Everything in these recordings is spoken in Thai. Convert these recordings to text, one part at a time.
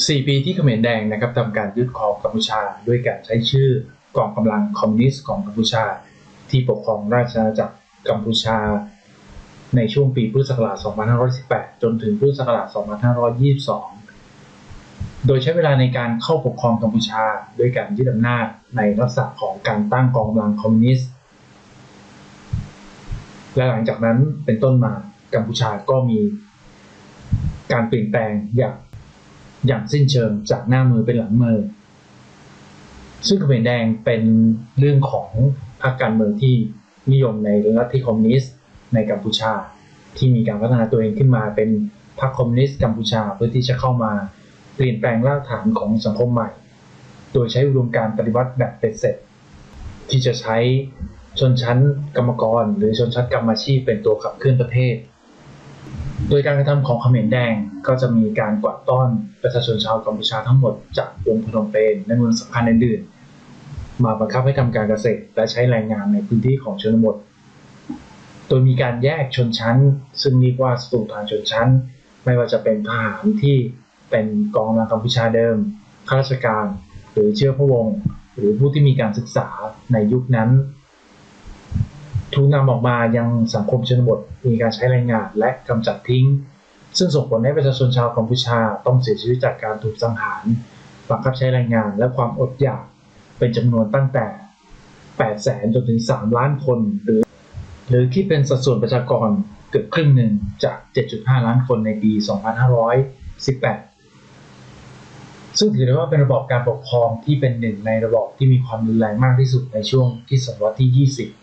4 ปีที่เขมรแดงนะครับทำการยึดครองกัมพูชา ด้วยการใช้ชื่อกองกำลังคอมมิวนิสต์ของกัมพูชา ที่ปกครองราชอาณาจักรกัมพูชา ในช่วงปีพุทธศักราช 2518 จนถึงพุทธศักราช 2522 โดยใช้เวลาในการเข้าปกครองกัมพูชา ด้วยการยึดอำนาจในลักษณะของการตั้งกองกำลังคอมมิวนิสต์ และหลังจากนั้นเป็นต้นมากัมพูชาก็มีการเปลี่ยนแปลงอย่าง อย่างสิ้นเชิงจากหน้ามือเป็นหลังมือ ซึ่งเขมแดงเป็นเรื่องของพรรคการเมืองที่นิยมในลัฐทธิคอมมิวนิสต์ในกัมพูชา ที่มีการพัฒนาตัวเองขึ้นมาเป็นพรรคคอมมิวนิสต์กัมพูชาเพื่อที่จะเข้ามาเปลี่ยนแปลงรากฐานของสังคมใหม่ โดยใช้อุดมการณ์ปฏิวัติแบบเป็ดเสร็จ ที่จะใช้ชนชั้นกรรมกร หรือชนชั้นกรรมอาชีพเป็นตัวขับเคลื่อนประเทศ โดยการกระทำของเขมรแดงก็จะมีการกวาดต้อนประชาชนชาวกัมพูชาทั้งหมดจากกรุงพนมเปญและเมืองสำคัญอื่นๆมาบังคับให้ทำการเกษตรและใช้แรงงานในพื้นที่ของชนบท โดยมีการแยกชนชั้น ซึ่งเรียกว่าสตูทางชนชั้น ไม่ว่าจะเป็นทหารที่เป็นกองกำลังกัมพูชาเดิมข้าราชการ หรือเชื้อพระวงศ์หรือผู้ที่มีการศึกษาในยุคนั้น ถูกนำออกมายังสังคมชนบทมีการใช้แรงงานและกำจัดทิ้ง ซึ่งส่งผลให้ประชาชนชาวกัมพูชาต้องเสียชีวิตจากการถูกสังหารบังคับใช้แรงงานและความอดอยากเป็นจำนวนตั้งแต่ 8 แสนจนถึง 3 ล้านคน หรือ หรือคิดเป็นสัดส่วนประชากรเกือบครึ่งหนึ่งจาก 7.5 ล้านคนในปี 2518 ซึ่งถือได้ว่าเป็นระบอบการปกครองที่เป็นหนึ่งในระบอบที่มีความรุนแรงมากที่สุดในช่วงที่ศตวรรษที่ 20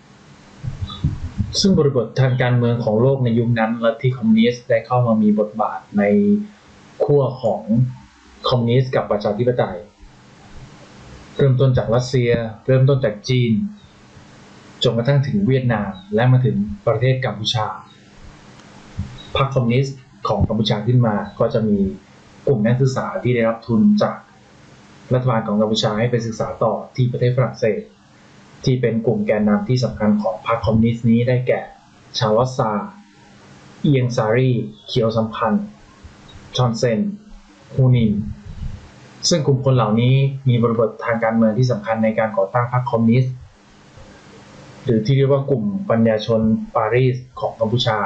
ซึ่งบริบททางการเมืองของโลกในยุคนั้นลัทธิคอมมิวนิสต์ได้เข้ามามีบทบาทในขั้วของคอมมิวนิสต์กับประชาธิปไตย เริ่มต้นจากรัสเซีย เริ่มต้นจากจีนจนกระทั่งถึงเวียดนามและมาถึงประเทศกัมพูชา พรรคคอมมิวนิสต์ของกัมพูชาขึ้นมาก็จะมีกลุ่มนักศึกษาที่ได้รับทุนจากรัฐบาลของกัมพูชาให้ไปศึกษาต่อที่ประเทศฝรั่งเศส ที่เป็นกลุ่มแกนนำที่สำคัญของพรรคคอมมิวนิสต์นี้ได้แก่ ชาววซา เอียงซารีเขียวสัมพันธ์ชอนเซน ฮูนิน ซึ่งกลุ่มคนเหล่านี้มีบริบททางการเมืองที่สำคัญในการก่อตั้งพรรคคอมมิวนิสต์ หรือที่เรียกว่ากลุ่มปัญญาชนปารีสของกัมพูชา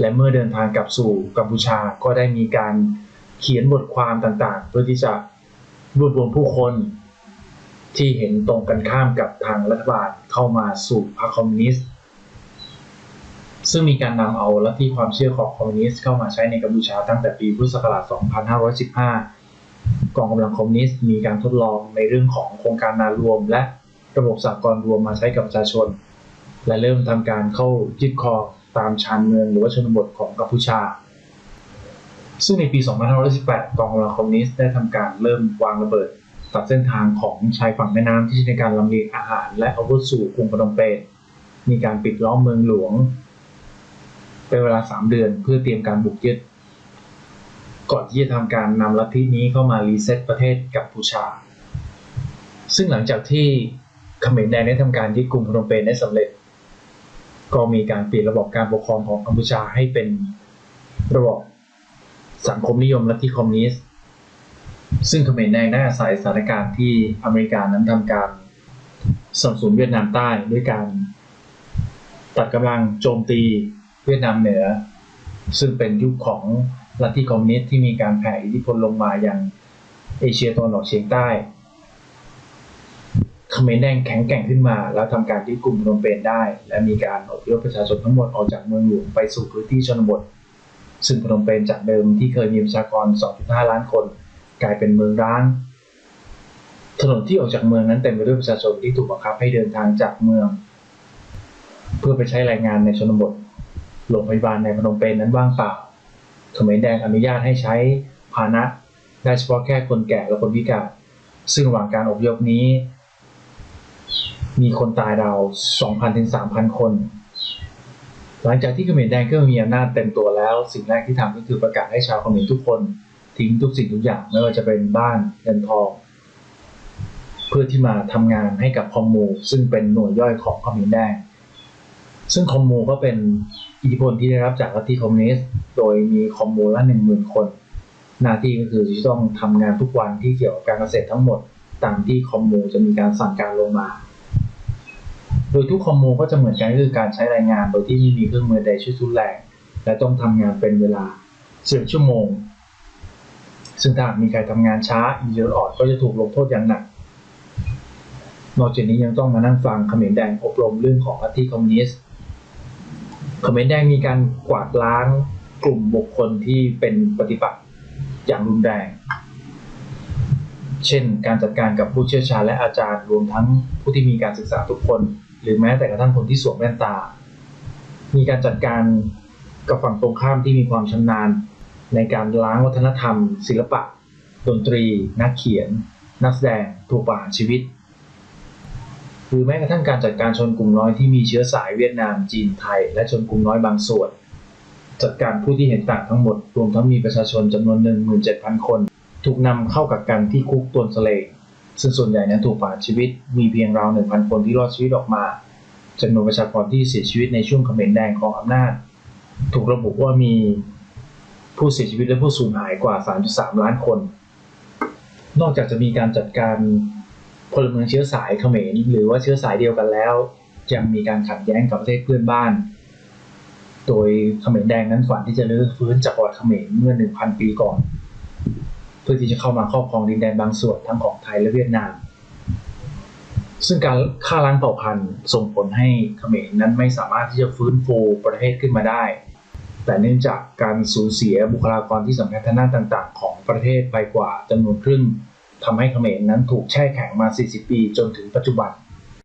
และเมื่อเดินทางกลับสู่กัมพูชาก็ได้มีการเขียนบทความต่างๆ เพื่อที่จะรวบรวมผู้คน ที่เห็นตรงกันข้ามกับทางรัฐบาลเข้ามาสู่พรรคคอมมิวนิสต์ ซึ่งมีการนำเอาลัทธิความเชื่อของคอมมิวนิสต์เข้ามาใช้ในกัมพูชาตั้งแต่ปีพุทธศักราช 2515 กองกำลังคอมมิวนิสต์มีการทดลองในเรื่องของโครงการนารวม และระบบสากลรวมมาใช้กับประชาชน และเริ่มทำการเข้ายึดครองตามชานเมืองหรือว่าชนบทของกัมพูชา ซึ่งในปี 2518 กองกำลังคอมมิวนิสต์ได้ทำการเริ่มวางระเบิด ตัดเส้นทางของชายฝั่งแม่น้ำที่ใช้ในการลำเลียงอาหาร และอาวุธสู่กรุงพนมเปญมีการปิดล้อมเมืองหลวง เป็นเวลา 3 เดือนเพื่อเตรียมการบุกยึด ก่อนที่จะทำการนำลัทธินี้เข้ามารีเซ็ตประเทศกัมพูชา ซึ่งหลังจากที่เขมรแดงได้ทำการยึดกรุงพนมเปญได้สำเร็จ ก็มีการเปลี่ยนระบบการปกครองของกัมพูชาให้เป็นระบบสังคมนิยมลัทธิคอมมิวนิสต์ ซึ่งเขมรแดงได้อาศัยสถานการณ์ที่อเมริกานั้นทำการสับสนเวียดนามใต้ด้วยการตัดกำลังโจมตีเวียดนามเหนือ ซึ่งเป็นยุคของลัทธิคอมมิวนิสต์ที่มีการแผ่อิทธิพลลงมาอย่างเอเชียตะวันออกเฉียงใต้เขมรแดงแข็งแกร่งขึ้นมา แล้วทำการที่กลุ่มพนมเปญได้ และมีการอพยพประชาชนทั้งหมดออกจากเมืองหลวงไปสู่พื้นที่ชนบท ซึ่งพนมเปญจากเดิมที่เคยมีประชากร 2.5 ล้านคน กลายเป็นเมืองร้าง ถนนที่ออกจากเมืองนั้นเต็มไปด้วยประชาชนที่ถูกบังคับให้เดินทางจากเมือง เพื่อไปใช้แรงงานในชนบทโรงพยาบาลในพนมเปญนั้นว่างเปล่าเขมรแดงอนุญาตให้ใช้พาหนะได้เฉพาะแค่คนแก่และคนพิการ ซึ่งระหว่างการอพยพนี้ มีคนตายราว 2,000 ถึง 3,000 คน หลังจากที่เขมรแดงก็มีอำนาจเต็มตัวแล้ว สิ่งแรกที่ทำก็คือประกาศให้ชาวเขมรทุกคน ทิ้งทุกสิ่งทุกอย่างไม่ว่าจะเป็นบ้านเงินทอง เพื่อที่มาทำงานให้กับคอมมูซึ่งเป็นหน่วยย่อยของเขมรแดงซึ่งคอมมูก็เป็นอิทธิพลที่ได้รับจากลัทธิคอมมิวนิสต์โดยมีคอมมูละหนึ่งหมื่นคน หน้าที่ก็คือจะต้องทำงานทุกวันที่เกี่ยวกับการเกษตรทั้งหมดตามที่คอมมูจะมีการสั่งการลงมา โดยทุกคอมมูก็จะเหมือนกันคือการใช้แรงงานโดยที่ไม่มีเครื่องมือใดช่วยทุนแรงและต้องทำงานเป็นเวลาสิบชั่วโมง ซึ่งถ้ามีใครทำงานช้าอีเยอร์ออดก็จะถูกลงโทษอย่างหนัก นอกจากนี้ยังต้องมานั่งฟังเขมรแดงอบรมเรื่องของลัทธิคอมมิวนิสต์เขมรแดงมีการกวาดล้างกลุ่มบุคคลที่เป็นปฏิบัติอย่างรุนแรง เช่น การจัดการกับผู้เชี่ยวชาญและอาจารย์รวมทั้งผู้ที่มีการศึกษาทุกคน หรือแม้แต่กระทั่งคนที่สวมแว่นตา มีการจัดการกับฝั่งตรงข้ามที่มีความชำนาญ ในการล้างวัฒนธรรม ศิลปะ ดนตรี นักเขียน นักแสดงถูกประหารชีวิต หรือแม้กระทั่งการจัดการชนกลุ่มน้อยที่มีเชื้อสายเวียดนามจีนไทย และชนกลุ่มน้อยบางส่วน จัดการผู้ที่เห็นต่างทั้งหมด รวมทั้งมีประชาชนจำนวน 17,000 คน ถูกนำเข้ากับกันที่คุกตวนสเลงซึ่งส่วนใหญ่นั้นถูกประหารชีวิต มีเพียงราว 1,000 คนที่รอดชีวิตออกมาจำนวนประชากรที่เสียชีวิตในช่วงเขมรแดงของอำนาจ ถูกระบุว่ามี ผู้เสียชีวิตและผู้สูญหายกว่า 3.3 ล้านคน นอกจากจะมีการจัดการพลเมืองเชื้อสายเขมรหรือว่าเชื้อสายเดียวกันแล้ว ยังมีการขัดแย้งกับประเทศเพื่อนบ้าน โดยเขมรแดงนั้นฝันที่จะรื้อฟื้นจักรวรรดิเขมรเมื่อ 1,000 ปีก่อน เพื่อที่จะเข้ามาครอบครองดินแดนบางส่วนทั้งของไทยและเวียดนาม ซึ่งการฆ่าล้างเผ่าพันธุ์ส่งผลให้เขมรนั้นไม่สามารถที่จะฟื้นฟูประเทศขึ้นมาได้ แต่เนื่องจากการสูญเสียบุคลากรที่สำคัญทางด้านต่าง ๆ ของประเทศไปกว่าจำนวนครึ่งทำให้เขมรนั้นถูกแช่แข็งมา 40 ปีจนถึงปัจจุบัน